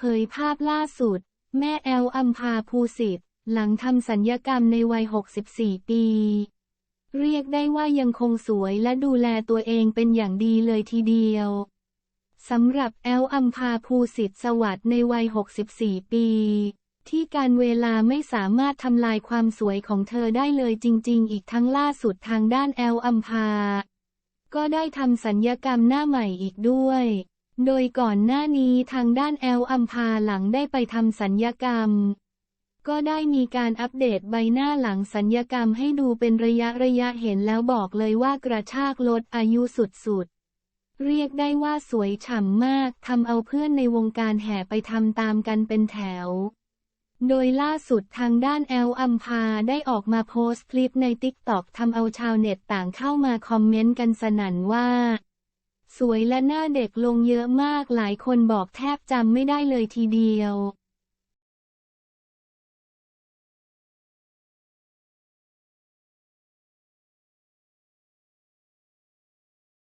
เผยภาพล่าสุด แม่แอลอัมพาภูสิทธิ์ หลังทำสัญญกรรมในวัย 64 ปี เรียกได้ว่ายังคงสวยและดูแลตัวเองเป็นอย่างดีเลยทีเดียวสำหรับแอลอัมพาภูสิทธิ์สวัสด์ในวัย 64 ปี ที่การเวลาไม่สามารถทำลายความสวยของเธอได้เลยจริง ๆ อีกทั้งล่าสุดทางด้านแอลอัมพา ก็ได้ทำสัญญกรรมหน้าใหม่อีกด้วย โดยก่อนหน้านี้ทางด้านแอลอัมพาหลังได้ไปทำสัญญกรรม ก็ได้มีการอัปเดตใบหน้าหลังสัญญกรรมให้ดูเป็นระยะระยะเห็นแล้วบอกเลยว่ากระชากลดอายุสุดๆ เรียกได้ว่าสวยฉ่ำมากทำเอาเพื่อนในวงการแห่ไปทำตามกันเป็นแถว โดยล่าสุดทางด้านแอลอัมพาได้ออกมาโพสต์คลิปในติ๊กต็อกทำเอาชาวเน็ตต่างเข้ามาคอมเมนต์กันสนั่นว่า สวยและหน้าเด็กลงเยอะมากหลายคนบอกแทบจำไม่ได้เลยทีเดียว